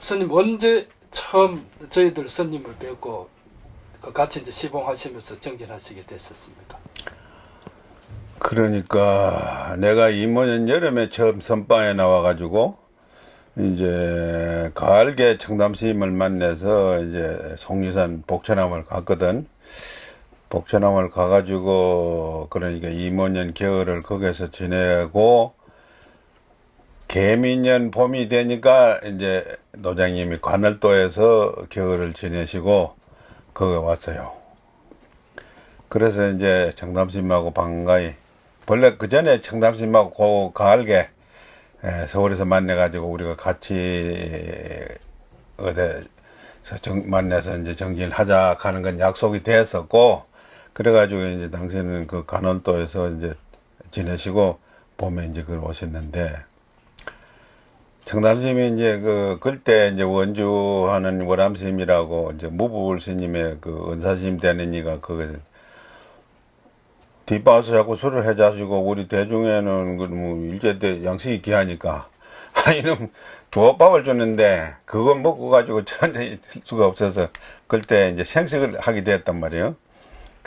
스님 언제 처음 저희들 스님을 뵙고 그 같이 이제 시봉하시면서 정진하시게 됐었습니까? 그러니까 내가 이모년 여름에 처음 선방에 나와가지고 이제 가을에 청담 스님을 만나서 이제 송리산 복천암을 갔거든. 복천암을 가가지고 그러니까 이모년 겨울을 거기서 지내고 개미년 봄이 되니까 이제 노장님이 관월도에서 겨울을 지내시고 거기 왔어요. 그래서 이제 청담스님하고 반가이 원래 그 전에 청담스님하고 그 가을게 에, 서울에서 만나가지고 우리가 같이 어디서 정, 만나서 이제 정진을 하자 하는 건 약속이 됐었고 그래가지고 이제 당신은 그 간원도에서 이제 지내시고 봄에 이제 그 오셨는데 청담스님이 이제 그 그때 이제 원주하는 월암스님이라고 이제 무부울 스님의 그 은사스님 되는 이가 그 뒷바서 자꾸 술을 해자시고 우리 대중에는 그뭐 일제 때 양식이 귀하니까 아 이놈 두어밥을 줬는데 그걸 먹고 가지고 저한테 있을 수가 없어서 그때 이제 생식을 하게 됐단 말이에요.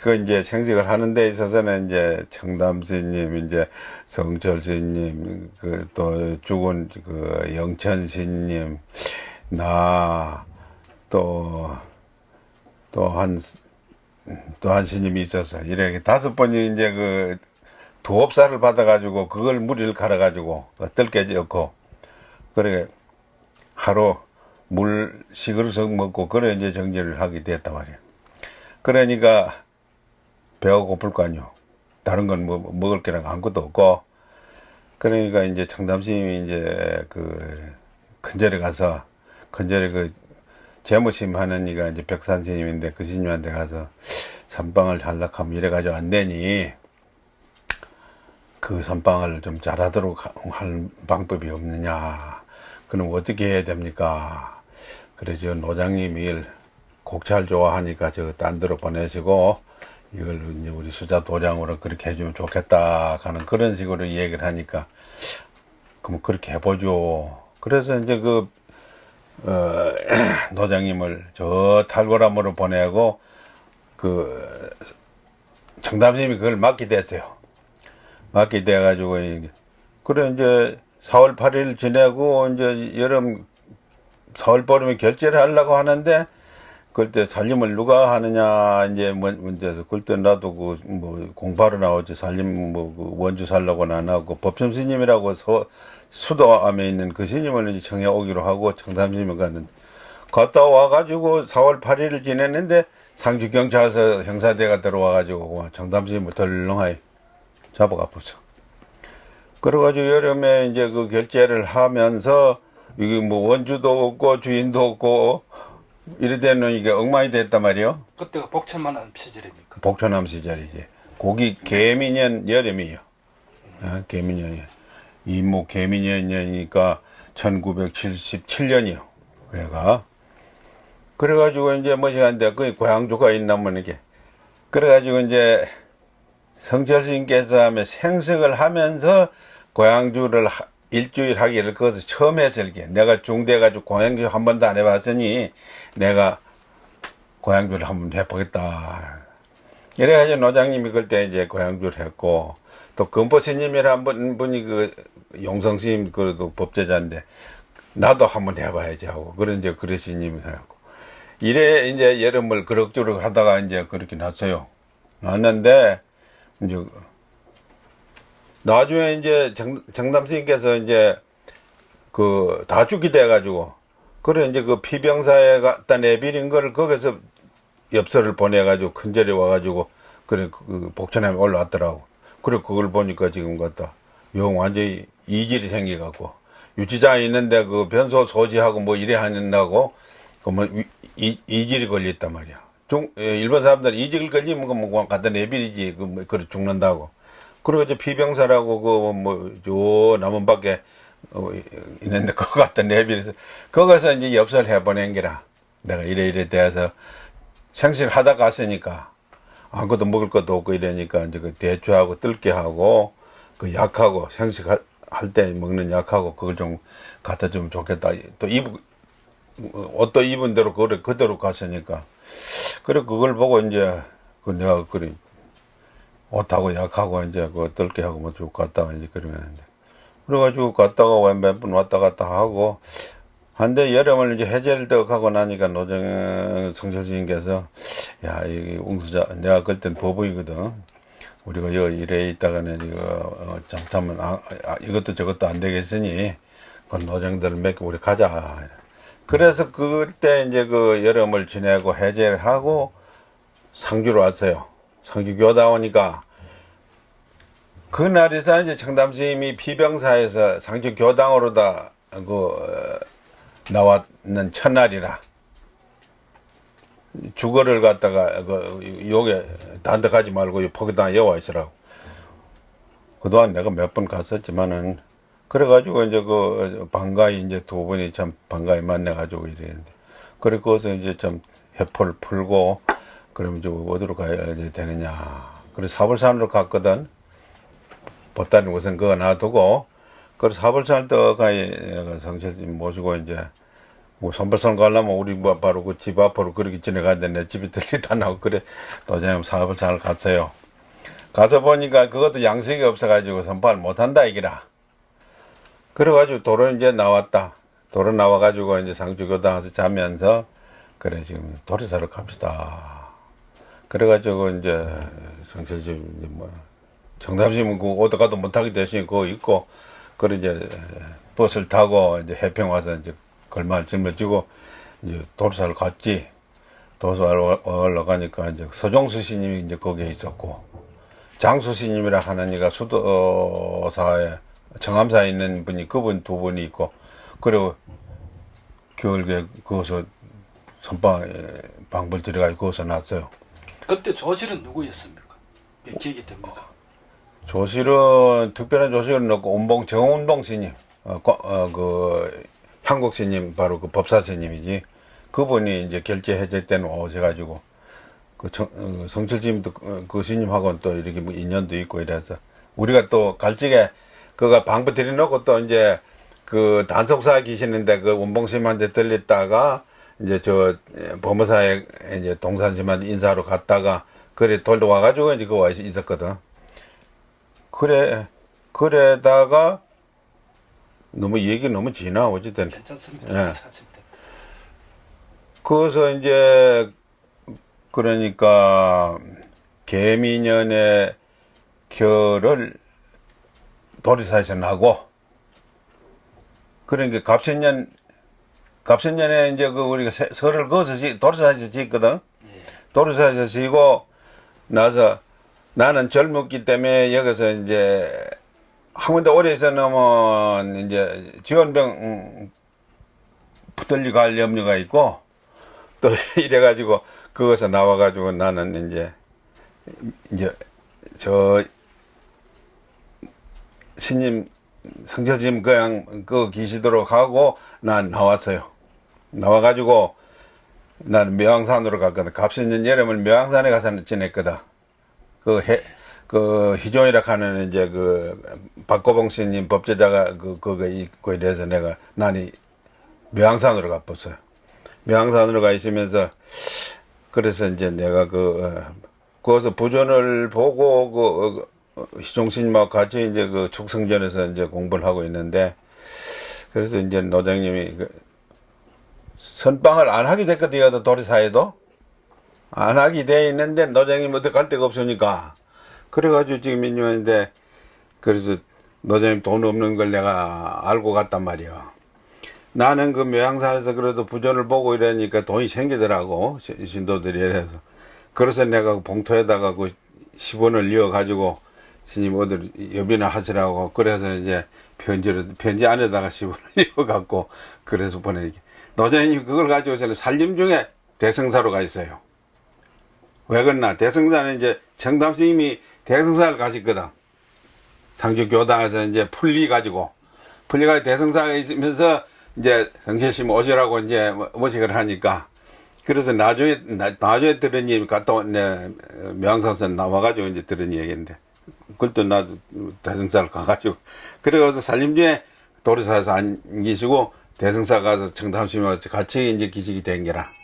그 이제 생식을 하는 데 있어서는 이제 청담 스님, 이제 성철 스님, 그 또 죽은 그 영천 스님, 나 또 또 한 또 한 스님이 있어서 이렇게 다섯 번이 이제 그 두업사를 받아가지고 그걸 무리를 갈아가지고 뜰게 지었고 그래 하루 물 시그릇 먹고 그래 이제 정리를 하게 됐단 말이야. 그러니까 배가 고플 거 아니요. 다른 건 뭐 먹을 게랑 아무것도 없고. 그러니까 이제 청담스님이 이제 그 큰절에 가서 큰절에 그 재무심 하는 이가 이제 백산 스님인데 그 스님한테 가서 선방을 할락하면 이래가지고 안 되니? 그 선방을 좀 잘하도록 하- 할 방법이 없느냐? 그럼 어떻게 해야 됩니까? 그래서 노장님이 일 곡잘 좋아하니까 저 딴 데로 보내시고 이걸 이제 우리 수자 도량으로 그렇게 해주면 좋겠다 하는 그런 식으로 얘기를 하니까 그럼 그렇게 해보죠 그래서 이제 그 어, 노장님을 저 탈고람으로 보내고 그 정담스님이 그걸 맡게 됐어요. 맡게 돼가지고 그래 이제 4월 8일 지내고 이제 여름 4월 보름에 결제를 하려고 하는데 그때 살림을 누가 하느냐 이제 문- 문제에서 그때 나도 그 뭐 공부하러 나오지 살림 뭐 그 원주 살려고는 안 하고 법점 스님이라고 서, 수도암에 있는 그 스님을 이제 청해 오기로 하고 청담 스님을 갔는데 갔다 와가지고 4월 8일을 지냈는데 상주 경찰서 형사대가 들어와가지고 청담 스님을 덜렁하이 잡아가 보죠. 그래가지고 여름에 이제 그 결제를 하면서 이게 뭐 원주도 없고 주인도 없고 이래 되는 이게 엉망이 됐단 말이요. 그때가 복천만한 시절입니까? 복천암 시절이지. 고기 개미년 여름이요. 어, 개미년이. 이모 개미년이니까 1977년이요. 그애가. 그래가지고 이제 뭐시 한데 그 고향조가 있나면 이게. 그래가지고 이제 성철 스님께서 하면 생석을 하면서 고향주를 하- 일주일 하기를 그것을 처음 했을 게 내가 중대가지고 고향주 한 번도 안 해봤으니 내가 고향주를 한번 해보겠다. 이래가지고 노장님이 그때 이제 고향주를 했고 또 금포 스님이라 한 분이 그 용성 스님 그래도 법제자인데 나도 한번 해봐야지 하고 그런 이제 그래 스님이 해갖고 이래 이제 여름을 그럭저럭 하다가 이제 그렇게 났어요. 났는데 이제 나중에 이제 정, 정담 스님께서 이제 그 다 죽게 돼가지고 그래 이제 그 피병사에 갖다 내비린 거를 거기서 엽서를 보내가지고 큰절에 와가지고 그래 그 복천함에 올라왔더라고. 그래 그걸 보니까 지금 갖다 용 완전히 이질이 생겨갖고 유치장에 있는데 그 변소 소지하고 뭐 이래 하는다고 그뭐 이질이 걸렸단 말이야. 중 예, 일본 사람들 이질 걸리면 그뭐 갖다 내비리지 그 뭐 그래 죽는다고. 그리고 이제 피병사라고 그뭐저 남원 밖에 어, 있는데 그거 갖다 내비려서 거기서 이제 엽서를 해보낸 게라. 내가 이래 이래 돼서 생식하다 갔으니까 아무것도 먹을 것도 없고 이러니까 이제 그 대추하고 뜰게 하고 그 약하고 생식 할 때 먹는 약하고 그걸 좀 갖다 주면 좋겠다. 또 이북 옷도 입은 대로 그래 그대로 갔으니까 그래 그걸 보고 이제 그 내가 그래 옷하고 약하고 이제 그 뜰게 하고 뭐 쭉 갔다가 이제 그러는데 그래가지고 갔다가 몇 번 왔다 갔다 하고 한데 여름을 이제 해제를 떡 하고 나니까 노정 성철스님께서 야 이 웅수자 내가 그땐 버부이거든. 우리가 여 일에 있다가는 이거 어, 잠깐만 아, 아, 이것도 저것도 안 되겠으니 그 노정들 몇개 우리 가자. 그래서 그때 이제 그 여름을 지내고 해제를 하고 상주로 왔어요 상주 교다오니까 그날에서 이제 청담 스님이 피병사에서 상주 교당으로 다 그 어, 나왔는 첫날이라 주거를 갖다가 그 요게 단독하지 말고 이 포기당 여와 있으라고. 그동안 내가 몇 번 갔었지만은 그래가지고 이제 그 반가이 이제 두 분이 참 반가이 만나가지고 이랬는데 거기서 이제 좀 해포를 풀고 그러면 이제 어디로 가야 되느냐 그래 사불산으로 갔거든 보따리 우선 그거 놔두고 그래서 사불산 떠가이 성철님 모시고 이제 뭐 선발선 가려면 우리 뭐 바로 그 집 앞으로 그렇게 지나가는데 내 집이 들리다 나고 그래 도장님 사불산을 갔어요. 가서 보니까 그것도 양식이 없어가지고 선발 못한다 이기라. 그래가지고 도로 이제 나왔다. 도로 나와가지고 이제 상주교당에서 자면서 그래 지금 도리사를 갑시다. 그래가지고 이제 성철집 이제 뭐 정답심은 그 어디 가도 못하게 대신 그거 있고 그래 이제 버스를 타고 이제 해평 와서 이제 걸말 짊어지고 이제 도로사를 갔지. 도로사를 올라가니까 이제 서종수 스님이 이제 거기에 있었고 장수 스님이라 하는 이가 수도사에 청암사에 있는 분이 그분 두 분이 있고 그리고 겨울에 거기서 선방 방불 들어가지고 거기서 났어요. 그때 조실은 누구였습니까? 그 기억이 됩니까? 조실은 특별한 조실은 없고 운봉 정운봉 스님 어, 거- 어, 그 한국 스님 바로 그 법사 스님이지 그분이 이제 결제 해제 때는 오셔가지고 그 정, 어, 성철님도 그, 그 스님하고는 또 이렇게 뭐 인연도 있고 이래서 우리가 또 갈직에 그가 방부 들여놓고 또 이제 그 단속사 계시는데 그 운봉 스님한테 들렸다가 이제 저 예, 법무사에 이제 동산 스님한테 인사하러 갔다가 그래 돌아와가지고 이제 그와 있었거든. 그래 그래다가 너무 얘기 너무 지나 어쨌든 괜찮습니다. 예. 거기서 이제 그러니까 개미년의 결을 도리사에서 나고 그러니까 갑신년 갑신년에 이제 그 우리가 세- 설을 거기서 지- 도리사에서 짓거든 예. 도리사에서 지고 나서 나는 젊었기 때문에 여기서 이제 한 군데 오래 있어 놓으면 이제 지원병 음, 붙들리 갈 염려가 있고 또 이래가지고 그것에 나와가지고 나는 이제 이제 저 신님 성철님 그냥 그 기시도록 하고 난 나왔어요. 나와가지고 나는 묘항산으로 갔거든. 갑신년 여름을 묘항산에 가서 지냈거든. 그 해, 그 희종이라 하는 이제 그 박고봉 스님 법제자가 그 그거 있고 이래서 내가 난이 묘항산으로 가봤어요. 묘항산으로 가 있으면서 그래서 이제 내가 그 어, 거기서 부전을 보고 그 어, 희종 스님하고 같이 이제 그 축성전에서 이제 공부를 하고 있는데 그래서 이제 노장님이 그 선방을 안 하게 됐거든요. 도리사에도 안 하게 돼 있는데 노장님 어디 갈 데가 없으니까 그래가지고 지금 인연인데 그래서 노장님 돈 없는 걸 내가 알고 갔단 말이야. 나는 그 묘양산에서 그래도 부전을 보고 이러니까 돈이 생기더라고 시- 신도들이 이래서 그래서 내가 그 봉투에다가 그 10원을 이어 가지고 스님 어디 여비나 하시라고 그래서 이제 편지를 편지 안에다가 10원을 이어 갖고 그래서 보내기 노장님 그걸 가지고서는 살림 중에 대성사로 가 있어요. 왜 그러나? 대성사는 이제 청담 스님이 대성사를 가셨거든. 상주 교당에서 이제 풀리 가지고 풀리 가지고 대성사가 있으면서 이제 성실심 오시라고 이제 뭐- 모시기를 하니까. 그래서 나중에 나, 나중에 들은 얘기 갔다 왔네 명상선 나와가지고 이제 들은 얘기인데. 그것도 나도 대성사를 가가지고. 그래가지고 살림 중에 도리사에서 안 계시고 대승사 가서 청담심에 같이 이제 기직이 된 게라.